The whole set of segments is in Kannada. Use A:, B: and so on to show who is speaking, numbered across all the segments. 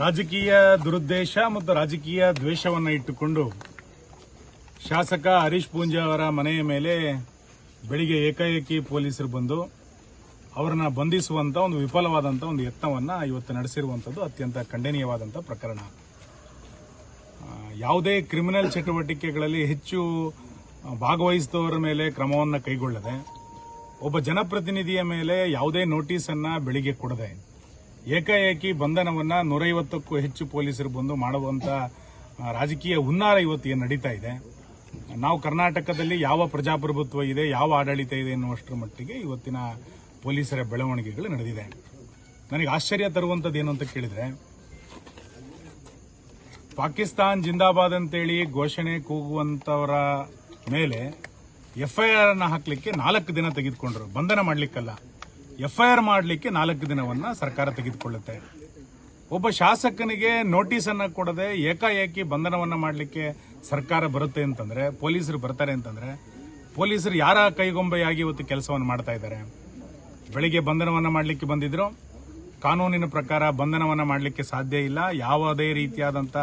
A: ರಾಜಕೀಯ ದುರುದ್ದೇಶ ಮತ್ತು ರಾಜಕೀಯ ದ್ವೇಷವನ್ನು ಇಟ್ಟುಕೊಂಡು ಶಾಸಕ ಹರೀಶ್ ಪೂಂಜಾ ಅವರ ಮನೆಯ ಮೇಲೆ ಬೆಳಿಗ್ಗೆ ಏಕಾಏಕಿ ಪೊಲೀಸರು ಬಂದು ಅವರನ್ನ ಬಂಧಿಸುವಂತ ಒಂದು ವಿಫಲವಾದಂಥ ಒಂದು ಯತ್ನವನ್ನು ಇವತ್ತು ನಡೆಸಿರುವಂಥದ್ದು ಅತ್ಯಂತ ಖಂಡನೀಯವಾದಂಥ ಪ್ರಕರಣ. ಯಾವುದೇ ಕ್ರಿಮಿನಲ್ ಚಟುವಟಿಕೆಗಳಲ್ಲಿ ಹೆಚ್ಚು ಭಾಗವಹಿಸಿದವರ ಮೇಲೆ ಕ್ರಮವನ್ನು ಕೈಗೊಳ್ಳದೆ ಒಬ್ಬ ಜನಪ್ರತಿನಿಧಿಯ ಮೇಲೆ ಯಾವುದೇ ನೋಟಿಸನ್ನು ಬೆಳಿಗ್ಗೆ ಕೊಡದೆ ಏಕಾಏಕಿ ಬಂಧನವನ್ನ ನೂರೈವತ್ತಕ್ಕೂ ಹೆಚ್ಚು ಪೊಲೀಸರು ಬಂದು ಮಾಡುವಂತ ರಾಜಕೀಯ ಹುನ್ನಾರ ಇವತ್ತು ಏನು ನಡೀತಾ ಇದೆ? ನಾವು ಕರ್ನಾಟಕದಲ್ಲಿ ಯಾವ ಪ್ರಜಾಪ್ರಭುತ್ವ ಇದೆ, ಯಾವ ಆಡಳಿತ ಇದೆ ಎನ್ನುವಷ್ಟರ ಮಟ್ಟಿಗೆ ಇವತ್ತಿನ ಪೊಲೀಸರ ಬೆಳವಣಿಗೆಗಳು ನಡೆದಿದೆ. ನನಗೆ ಆಶ್ಚರ್ಯ ತರುವಂಥದ್ದು ಏನು ಅಂತ ಕೇಳಿದ್ರೆ, ಪಾಕಿಸ್ತಾನ್ ಜಿಂದಾಬಾದ್ ಅಂತೇಳಿ ಘೋಷಣೆ ಕೂಗುವಂತವರ ಮೇಲೆ ಎಫ್ಐಆರ್ ಅನ್ನ ಹಾಕ್ಲಿಕ್ಕೆ ನಾಲ್ಕು ದಿನ ತೆಗೆದುಕೊಂಡ್ರು. ಬಂಧನ ಮಾಡ್ಲಿಕ್ಕಲ್ಲ. ಎಫ್ಐಆರ್ ಮಾಡಲಿಕ್ಕೆ ನಾಲ್ಕು ದಿನವನ್ನ ಸರ್ಕಾರ ತೆಗೆದುಕೊಳ್ಳುತ್ತೆ. ಒಬ್ಬ ಶಾಸಕನಿಗೆ ನೋಟಿಸ್ ಅನ್ನ ಕೊಡದೆ ಏಕಾಏಕಿ ಬಂಧನವನ್ನ ಮಾಡಲಿಕ್ಕೆ ಸರ್ಕಾರ ಬರುತ್ತೆ ಅಂತಂದ್ರೆ, ಪೊಲೀಸರು ಬರ್ತಾರೆ ಅಂತಂದ್ರೆ, ಪೊಲೀಸರು ಯಾರ ಕೈಗೊಂಬೆಯಾಗಿ ಇವತ್ತು ಕೆಲಸವನ್ನು ಮಾಡ್ತಾ ಇದ್ದಾರೆ? ಬೆಳಿಗ್ಗೆ ಬಂಧನವನ್ನ ಮಾಡಲಿಕ್ಕೆ ಬಂದಿದ್ರು. ಕಾನೂನಿನ ಪ್ರಕಾರ ಬಂಧನವನ್ನ ಮಾಡಲಿಕ್ಕೆ ಸಾಧ್ಯ ಇಲ್ಲ. ಯಾವುದೇ ರೀತಿಯಾದಂಥ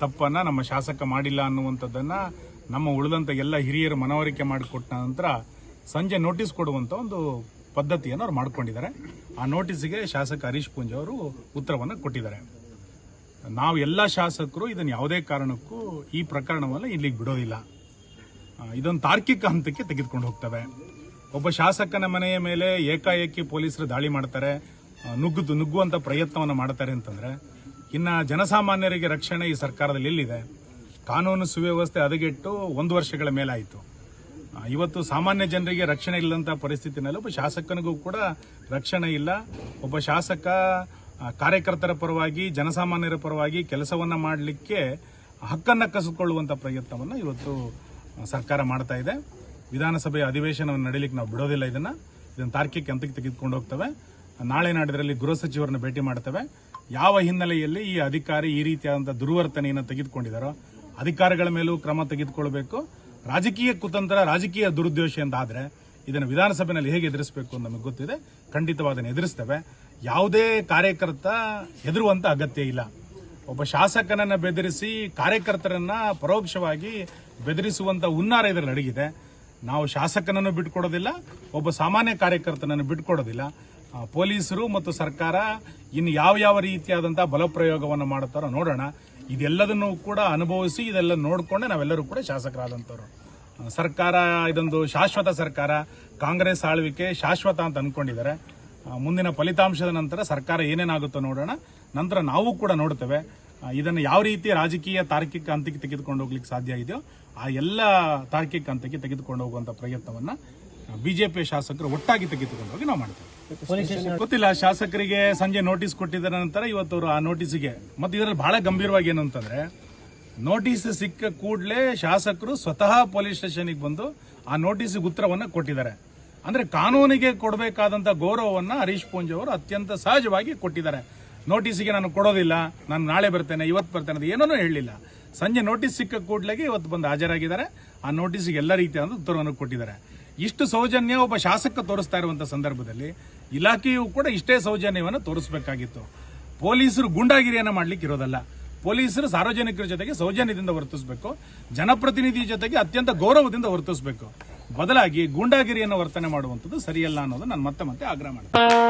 A: ತಪ್ಪನ್ನ ನಮ್ಮ ಶಾಸಕ ಮಾಡಿಲ್ಲ ಅನ್ನುವಂಥದ್ದನ್ನ ನಮ್ಮ ಉಳಿದಂತ ಎಲ್ಲ ಹಿರಿಯರು ಮನವರಿಕೆ ಮಾಡಿಕೊಟ್ಟ ನಂತರ ಸಂಜೆ ನೋಟಿಸ್ ಕೊಡುವಂತ ಒಂದು ಪದ್ಧತಿಯನ್ನು ಅವ್ರು ಮಾಡ್ಕೊಂಡಿದ್ದಾರೆ. ಆ ನೋಟಿಸ್ಗೆ ಶಾಸಕ ಹರೀಶ್ ಪೂಂಜೆ ಅವರು ಉತ್ತರವನ್ನು ಕೊಟ್ಟಿದ್ದಾರೆ. ನಾವು ಎಲ್ಲ ಶಾಸಕರು ಇದನ್ನು ಯಾವುದೇ ಕಾರಣಕ್ಕೂ ಈ ಪ್ರಕರಣವನ್ನು ಇಲ್ಲಿಗೆ ಬಿಡೋದಿಲ್ಲ. ಇದೊಂದು ತಾರ್ಕಿಕ ಹಂತಕ್ಕೆ ತೆಗೆದುಕೊಂಡು ಹೋಗ್ತವೆ. ಒಬ್ಬ ಶಾಸಕನ ಮನೆಯ ಮೇಲೆ ಏಕಾಏಕಿ ಪೊಲೀಸರು ದಾಳಿ ಮಾಡ್ತಾರೆ ನುಗ್ಗುದು ನುಗ್ಗುವಂಥ ಪ್ರಯತ್ನವನ್ನು ಮಾಡ್ತಾರೆ ಅಂತಂದ್ರೆ, ಇನ್ನ ಜನಸಾಮಾನ್ಯರಿಗೆ ರಕ್ಷಣೆ ಈ ಸರ್ಕಾರದಲ್ಲಿ ಎಲ್ಲಿದೆ? ಕಾನೂನು ಸುವ್ಯವಸ್ಥೆ ಹದಗೆಟ್ಟು ಒಂದು ವರ್ಷಗಳ ಮೇಲಾಯಿತು. ಇವತ್ತು ಸಾಮಾನ್ಯ ಜನರಿಗೆ ರಕ್ಷಣೆ ಇಲ್ಲದಂತ ಪರಿಸ್ಥಿತಿನಲ್ಲಿ ಒಬ್ಬ ಶಾಸಕನಿಗೂ ಕೂಡ ರಕ್ಷಣೆ ಇಲ್ಲ. ಒಬ್ಬ ಶಾಸಕ ಕಾರ್ಯಕರ್ತರ ಪರವಾಗಿ, ಜನಸಾಮಾನ್ಯರ ಪರವಾಗಿ ಕೆಲಸವನ್ನ ಮಾಡಲಿಕ್ಕೆ ಹಕ್ಕನ್ನ ಕಸಿದುಕೊಳ್ಳುವಂತಹ ಪ್ರಯತ್ನವನ್ನ ಇವತ್ತು ಸರ್ಕಾರ ಮಾಡ್ತಾ ಇದೆ. ವಿಧಾನಸಭೆಯ ಅಧಿವೇಶನವನ್ನು ನಡೀಲಿಕ್ಕೆ ನಾವು ಬಿಡೋದಿಲ್ಲ ಇದನ್ನ. ಇದನ್ನು ತಾರ್ಕಿಕ ಹಂತಕ್ಕೆ ತೆಗೆದುಕೊಂಡು ಹೋಗ್ತವೆ. ನಾಳೆ ನಾಡಿದ್ರಲ್ಲಿ ಗೃಹ ಸಚಿವರನ್ನ ಭೇಟಿ ಮಾಡ್ತವೆ. ಯಾವ ಹಿನ್ನೆಲೆಯಲ್ಲಿ ಈ ಅಧಿಕಾರಿ ಈ ರೀತಿಯಾದಂತಹ ದುರ್ವರ್ತನೆಯನ್ನು ತೆಗೆದುಕೊಂಡಿದ್ದಾರೋ ಅಧಿಕಾರಿಗಳ ಮೇಲೂ ಕ್ರಮ ತೆಗೆದುಕೊಳ್ಬೇಕು. ರಾಜಕೀಯ ಕುತಂತ್ರ, ರಾಜಕೀಯ ದುರುದ್ದೇಶ ಎಂದಾದರೆ ಇದನ್ನು ವಿಧಾನಸಭೆಯಲ್ಲಿ ಹೇಗೆ ಎದುರಿಸಬೇಕು ಅಂತ ನಮಗೆ ಗೊತ್ತಿದೆ. ಖಂಡಿತವಾದ ಎದುರಿಸ್ತೇವೆ. ಯಾವುದೇ ಕಾರ್ಯಕರ್ತ ಹೆದರುವಂತ ಅಗತ್ಯ ಇಲ್ಲ. ಒಬ್ಬ ಶಾಸಕನನ್ನು ಬೆದರಿಸಿ ಕಾರ್ಯಕರ್ತರನ್ನ ಪರೋಕ್ಷವಾಗಿ ಬೆದರಿಸುವಂತ ಹುನ್ನಾರ ಇದರಲ್ಲಿ ಅಡಗಿದೆ. ನಾವು ಶಾಸಕನನ್ನು ಬಿಟ್ಕೊಡೋದಿಲ್ಲ, ಒಬ್ಬ ಸಾಮಾನ್ಯ ಕಾರ್ಯಕರ್ತನನ್ನು ಬಿಟ್ಕೊಡೋದಿಲ್ಲ. ಪೊಲೀಸರು ಮತ್ತು ಸರ್ಕಾರ ಇನ್ನು ಯಾವ ಯಾವ ರೀತಿಯಾದಂತಹ ಬಲಪ್ರಯೋಗವನ್ನು ಮಾಡುತ್ತಾರೋ ನೋಡೋಣ. ಇದೆಲ್ಲದನ್ನು ಕೂಡ ಅನುಭವಿಸಿ ಇದೆಲ್ಲ ನೋಡಿಕೊಂಡೆ ನಾವೆಲ್ಲರೂ ಕೂಡ ಶಾಸಕರಾದಂಥವ್ರು. ಸರ್ಕಾರ, ಇದೊಂದು ಶಾಶ್ವತ ಸರ್ಕಾರ, ಕಾಂಗ್ರೆಸ್ ಆಳ್ವಿಕೆ ಶಾಶ್ವತ ಅಂತ ಅಂದ್ಕೊಂಡಿದ್ದಾರೆ ಮುಂದಿನ ಫಲಿತಾಂಶದ ನಂತರ ಸರ್ಕಾರ ಏನೇನಾಗುತ್ತೋ ನೋಡೋಣ. ನಂತರ ನಾವು ಕೂಡ ನೋಡ್ತೇವೆ. ಇದನ್ನು ಯಾವ ರೀತಿ ರಾಜಕೀಯ ತಾರ್ಕಿಕ ಹಂತಕ್ಕೆ ತೆಗೆದುಕೊಂಡು ಹೋಗ್ಲಿಕ್ಕೆ ಸಾಧ್ಯ ಇದೆಯೋ, ಆ ಎಲ್ಲ ತಾರ್ಕಿಕ ಹಂತಕ್ಕೆ ತೆಗೆದುಕೊಂಡು ಹೋಗುವಂಥ ಪ್ರಯತ್ನವನ್ನ ಬಿಜೆಪಿ ಶಾಸಕರು ಒಟ್ಟಾಗಿ ತೆಗೆದುಕೊಂಡು ಹೋಗಿ ನಾವು ಮಾಡ್ತೇವೆ. ಗೊತ್ತಿಲ್ಲ ಶಾಸಕರಿಗೆ ಸಂಜೆ ನೋಟಿಸ್ ಕೊಟ್ಟಿದ್ದ ನಂತರ ಇವತ್ತು ಅವರು ಆ ನೋಟಿಸ್ಗೆ ಮತ್ತೆ ಇದರಲ್ಲಿ ಬಹಳ ಗಂಭೀರವಾಗಿ ಏನು ಅಂತಂದ್ರೆ ನೋಟಿಸ್ ಸಿಕ್ಕ ಕೂಡಲೇ ಶಾಸಕರು ಸ್ವತಃ ಪೊಲೀಸ್ ಸ್ಟೇಷನ್ಗೆ ಬಂದು ಆ ನೋಟಿಸ್ಗೆ ಉತ್ತರವನ್ನು ಕೊಟ್ಟಿದ್ದಾರೆ. ಅಂದ್ರೆ ಕಾನೂನಿಗೆ ಕೊಡಬೇಕಾದಂತ ಗೌರವವನ್ನ ಹರೀಶ್ ಪೂಂಜ್ ಅವರು ಅತ್ಯಂತ ಸಹಜವಾಗಿ ಕೊಟ್ಟಿದ್ದಾರೆ. ನೋಟಿಸ್ಗೆ ನಾನು ಕೊಡೋದಿಲ್ಲ ನಾನು ನಾಳೆ ಬರ್ತೇನೆ ಇವತ್ತು ಬರ್ತೇನೆ ಅದು ಏನನ್ನೂ ಹೇಳಲಿಲ್ಲ. ಸಂಜೆ ನೋಟಿಸ್ ಸಿಕ್ಕ ಕೂಡಲೇ ಇವತ್ತು ಬಂದು ಹಾಜರಾಗಿದ್ದಾರೆ. ಆ ನೋಟಿಸ್ಗೆ ಎಲ್ಲ ರೀತಿಯಾದ ಉತ್ತರವನ್ನು ಕೊಟ್ಟಿದ್ದಾರೆ. ಇಷ್ಟು ಸೌಜನ್ಯ ಒಬ್ಬ ಶಾಸಕ ತೋರಿಸ್ತಾ ಇರುವಂತ ಸಂದರ್ಭದಲ್ಲಿ ಇಲಾಖೆಯು ಕೂಡ ಇಷ್ಟೇ ಸೌಜನ್ಯವನ್ನು ತೋರಿಸಬೇಕಾಗಿತ್ತು. ಪೊಲೀಸರು ಗೂಂಡಾಗಿರಿಯನ್ನ ಮಾಡ್ಲಿಕ್ಕೆ ಇರೋದಲ್ಲ. ಪೊಲೀಸರು ಸಾರ್ವಜನಿಕರ ಜೊತೆಗೆ ಸೌಜನ್ಯದಿಂದ ವರ್ತಿಸಬೇಕು ಜನಪ್ರತಿನಿಧಿ ಜೊತೆಗೆ ಅತ್ಯಂತ ಗೌರವದಿಂದ ವರ್ತಿಸಬೇಕು ಬದಲಾಗಿ ಗೂಂಡಾಗಿರಿಯನ್ನು ವರ್ತನೆ ಮಾಡುವಂಥದ್ದು ಸರಿಯಲ್ಲ ಅನ್ನೋದು ನಾನು ಮತ್ತೆ ಮತ್ತೆ ಆಗ್ರಹ ಮಾಡ್ತೇನೆ.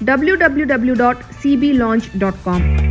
B: www.cblaunch.com.